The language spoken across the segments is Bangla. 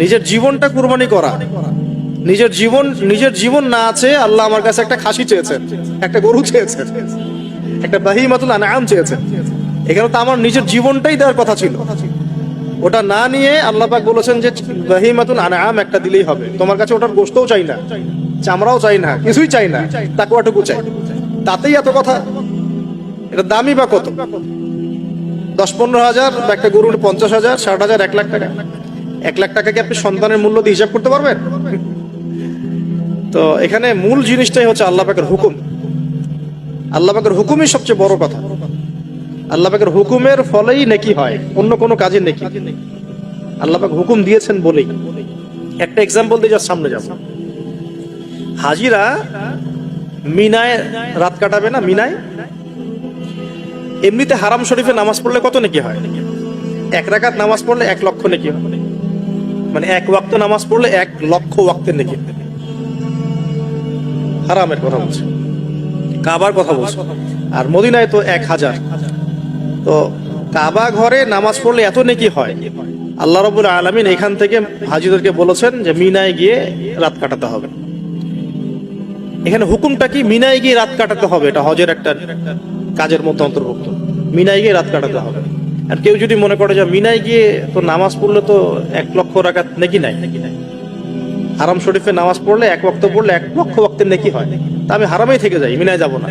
নিজের জীবনটা কুরবানি করা। নিজের জীবন নিজের জীবন না আছে, আল্লাহ আমার কাছে একটা খাসি চেয়েছেন, একটা গরু চেয়েছেন, একটা বাহিমাতুল আনাম চেয়েছেন। এখানে তো আমার নিজের জীবনটাই দেওয়ার কথা ছিল। ওটা না নিয়ে আল্লাহ পাক বলেছেন যে বাহিমাতুল আনাম একটা দিলেই হবে। তোমার কাছে ওটার গোস্তও চাই না, চামড়াও চাই না, কিছুই চাই না তাকুয়াটুকু চাই। তাতেই এত কথা। এটা দামি বা কত? দশ পনেরো হাজার একটা গরুর পঞ্চাশ হাজার, ষাট হাজার, এক লাখ টাকা। এক লাখ টাকা কি আপনি সন্তানের মূল্য দিয়ে হিসাব করতে পারবেন? তো এখানে মূল জিনিসটাই হচ্ছে আল্লাহ পাকের হুকুম। আল্লাহ পাকের হুকুমই সবচেয়ে বড় কথা। আল্লাহ পাকের হুকুমের ফলেই নেকি হয়, অন্য কোনো কাজে নেকি। আল্লাহ পাক হুকুম দিয়েছেন বলেই। একটা এক্সাম্পল দিয়ে যার সামনে যাব হাজিরা মিনায় রাত কাটাবে না? মিনায়? এমনিতে হারাম শরীফে নামাজ পড়লে কত নেকি হয়? এক রাকাত নামাজ পড়লে এক লক্ষ নেকি হয়। মানে এক ওয়াক্ত নামাজ পড়লে এক লক্ষ ওয়াক্তের নেকি হারামের কথা বলছে। কাবার কথা বলছে। আর মদিনায় তো এক হাজার। তো কাবা ঘরে নামাজ পড়লে এত নেকি হয়? আল্লাহ রবুল আলমিন এখান থেকে হাজিদেরকে বলেছেন যে মিনায় গিয়ে রাত কাটাতে হবে। এখানে হুকুমটা কি? মিনায় গিয়ে রাত কাটাতে হবে। এটা হজের একটা কাজের মধ্যে অন্তর্ভুক্ত। মিনায় গিয়ে রাত কাটাতে হবে। আর কেউ যদি মনে করে যে মিনায় গিয়ে তো নামাজ পড়লে তো এক লক্ষ রাকাত নেকি নাই। হারাম শরীফে নামাজ পড়লে এক ওয়াক্ত পড়লে এক লক্ষ ওয়াক্তের নেকি হয়। তা আমি হারামেই থেকে যাই, মিনায় যাব না।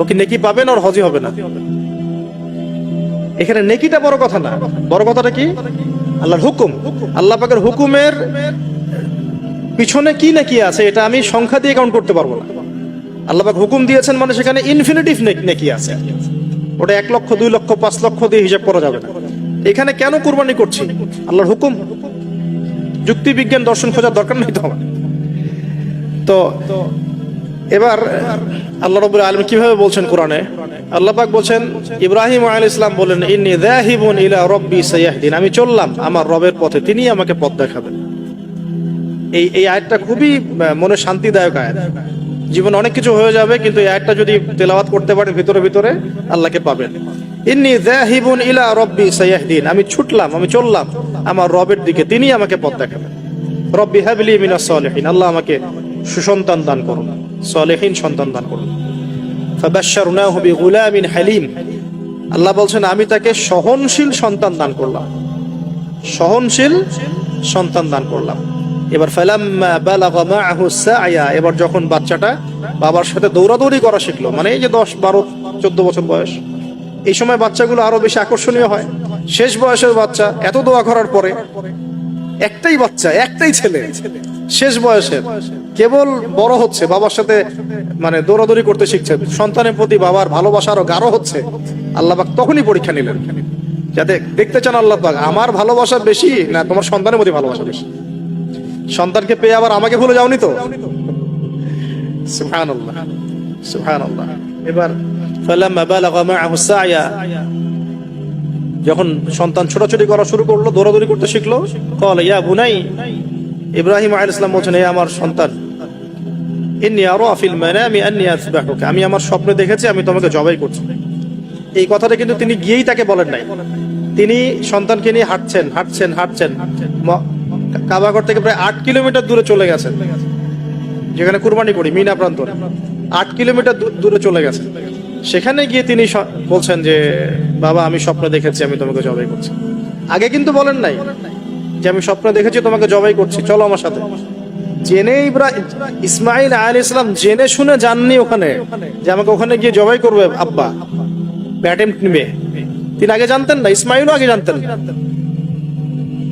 ও কি নেকি পাবেন ওর হজি হবে না? এখানে নেকিটা বড় কথা না। বড় কথাটা কি? আল্লাহর হুকুম। আল্লাহ পাকের হুকুমের পিছনে কি নাকি আছে এটা আমি সংখ্যা দিয়ে কাউন্ট করতে পারব না। আল্লাহ পাক হুকুম দিয়েছেন মানে সেখানে ইনফিনিটিভ নাকি আছে। ওটা এক লক্ষ, দুই লক্ষ, পাঁচ লক্ষ দিয়ে হিসাব করা যাবে না। এখানে কেন কুরবানি করছি? আল্লাহর হুকুম? যুক্তি বিজ্ঞান দর্শন খোঁজার দরকার নেই তো আমার। তো এবার আল্লাহ রবুল আলম কীভাবে বলছেন কোরআনে? আল্লাহ পাক বলছেন, ইব্রাহিম আলাইহিস ইসলাম বলেন ইন্নি যাহিবুন ইলা রব্বি সাইয়াহদিন। আমি চললাম আমার রবের পথে, তিনি আমাকে পথ দেখাবেন। এই এই আয়াতটা খুবই মনে শান্তিদায়ক আয়াত। জীবনে অনেক কিছু হয়ে যাবে, কিন্তু একটা যদি তেলাওয়াত করতে পারেন ভিতরে ভিতরে, আল্লাহকে পাবেন। ইন্নি যাহিবুন ইলা রব্বি সাইয়াহদিন। আমি ছুটলাম, আমি চললাম, আমার রবের দিকে তিনি আমাকে পথ দেখাবেন। রব্বি হাবলি মিনাস সলিহিন। আল্লাহ আমাকে সুসন্তান দান করুন, সলেহীন সন্তান দান করুন। ফাবাশশারনাহু বিগুলামিন হালিম। আল্লাহ বলছেন, আমি তাকে সহনশীল সন্তান দান করলাম। সহনশীল সন্তান দান করলাম। এবার সায়া এবার যখন বাচ্চাটা বাবার সাথে দৌড়াদৌড়ি করা শিখলো মানে এই যে দশ, বারো, চোদ্দ বছর বয়স, এই সময় বাচ্চাগুলো আরও বেশি আকর্ষণীয় হয়। শেষ বয়সের বাচ্চা, এত দোয়া করার পরে একটাই বাচ্চা, একটাই ছেলে, শেষ বয়সের, কেবল বড় হচ্ছে, বাবার সাথে মানে দৌড়াদৌড়ি করতে শিখছে, সন্তানের প্রতি বাবার ভালোবাসা আরও গাঢ় হচ্ছে। আল্লাহ পাক তখনই পরীক্ষা নিলেন। যাতে দেখতে চান আল্লাহ পাক আমার ভালোবাসা বেশি না তোমার সন্তানের প্রতি ভালোবাসা বেশি? সন্তানকে পেয়ে আবার আমাকে ভুলে যাওনি তো? সুবহানাল্লাহ সুবহানাল্লাহ। এবার ফালাম্মা বালাগা মাআহু সায়া, যখন সন্তান ছোটাছুটি করা শুরু করল, দৌড়াদৌড়ি করতে শিখলো কল ইয়া বুনাই, ইব্রাহিম আলাইহিস সালাম বলছেন আমার সন্তান আমি আমার স্বপ্নে দেখেছি, আমি তোমাকে জবাই করছি। এই কথাটা কিন্তু তিনি গিয়েই তাকে বলেন নাই। তিনি সন্তানকে নিয়ে হাঁটছেন হাঁটছেন হাঁটছেন কাবাগর থেকে প্রায় আট কিলোমিটার দূরে চলে গেছেন যেখানে কুরবানি করি, মিনা প্রান্তরে। আট কিলোমিটার দূরে চলে গেছে। সেখানে গিয়ে তিনি বলছেন যে, বাবা, আমি স্বপ্ন দেখেছি, আমি তোমাকে জবাই করছি। আগে কিন্তু বলেন নাই যে, আমি স্বপ্ন দেখেছি, তোমাকে জবাই করছি। চলো আমার সাথে। জেনে ইসমাইল আল ইসলাম জেনে শুনে যাননি ওখানে যে, আমাকে ওখানে গিয়ে জবাই করবে, আব্বা। অ্যাটেম্প নিবে। তিনি আগে জানতেন না, ইসমাইলও আগে জানতেন।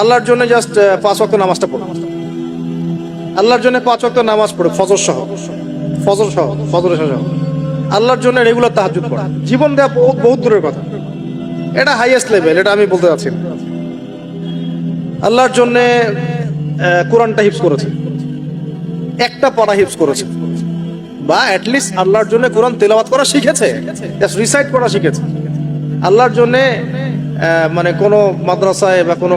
আল্লাহর জন্য জাস্ট পাঁচ ওয়াক্ত নামাজটা পড়ো। আল্লাহর জন্য পাঁচ ওয়াক্ত নামাজ পড়ো, ফজর সহ। ফজর সহ ফজর সহ। আল্লাহর জন্য রেগুলার তাহাজুদ পড়া। জীবন দেওয়া বহুত বহুত দূরের কথা। এটা হাইয়েস্ট লেভেল এটা আমি বলতে চাচ্ছি আল্লাহর জন্য কোরআনটা হিপস করেছে। একটা পড়া হিপস করেছে। বা অ্যাটলিস্ট আল্লাহর জন্য কোরআন তেলাওয়াত করা শিখেছে। রিসাইট করা শিখেছে। আল্লাহর জন্য মানে কোনো মাদ্রাসায় বা কোনো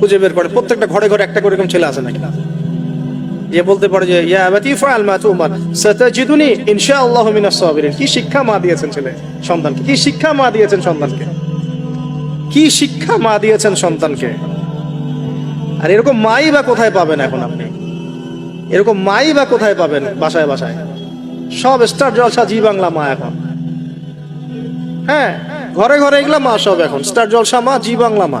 খুঁজে বের করে। প্রত্যেকটা ঘরে ঘরে একটা করে ছেলে আছে নাকি? যে বলতে পারে যে, ইয়া আবাতি ফাআল মা তুমার, সাতাজিদুনি ইনশাআল্লাহু মিনাস সাবিরিন। কি শিক্ষা মা দিয়েছেন ছেলে সন্তানকে? কি শিক্ষা মা দিয়েছেন সন্তানকে? কি শিক্ষা মা দিয়েছেন সন্তানকে? আর এরকম মাই বা কোথায় পাবেন এখন আপনি? এরকম মাই বা কোথায় পাবেন বাসায় বাসায়? সব স্টার জলসা জি বাংলা মা এখন। হ্যাঁ ঘরে ঘরে এগুলা মা সব এখন। স্টার জলসা মা, জি বাংলা মা।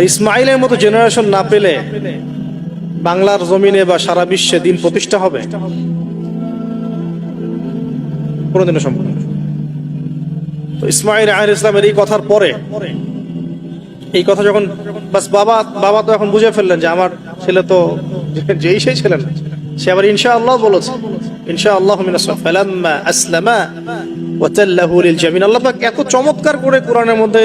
ইসমাইলের মতো জেনারেশন না পেলে বাংলার জমিনে বা সারা বিশ্বে দিন প্রতিষ্ঠা হবে? কোনোদিনও সম্ভব তো ইসমাইল আহ ইসলামের এই কথার পরে, এই কথা যখন, বাস বাবা বাবা তো এখন বুঝে ফেললেন যে আমার ছেলে তো যেই সেই ছেলে না। সে আবার ইনশা আল্লাহ বলেছে ইনশা আল্লাহ আসলামা ওয়াতাল্লাহু লিল জামিন আল্লাহ পাক এত চমৎকার করে কোরআনের মধ্যে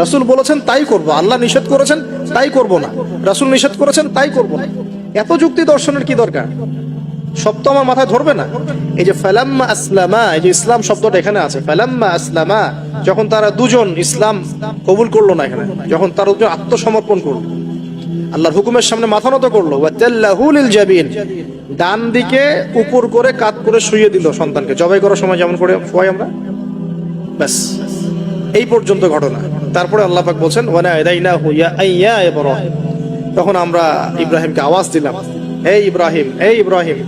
রাসূল বলেছেন, তাই করব। আল্লাহ নিষেধ করেছেন, তাই করব না। রাসূল নিষেধ করেছেন, তাই করব না। এত যুক্তি দর্শনের কি দরকার? শব্দ আমার মাথায় ধরবে না। এই যে ফালাম্মা আসলামা, এই যে ইসলাম শব্দটা এখানে আছে, ফালাম্মা আসলামা, যখন তারা দুজন ইসলাম কবুল করল না এখানে, যখন তারা দুজন আত্মসমর্পণ করল, আল্লাহর হুকুমের সামনে মাথা নত করল জাবিন, ডান দিকে উপর করে কাত করে শুয়ে দিল সন্তানকে। জবাই করার সময় যেমন করে হয় আমরা? ব্যাস, এই পর্যন্ত ঘটনা। তারপরে আল্লাহ পাক বলছেন তখন আমরা ইব্রাহিমকে আওয়াজ দিলাম এই ইব্রাহিম এই ইব্রাহিম।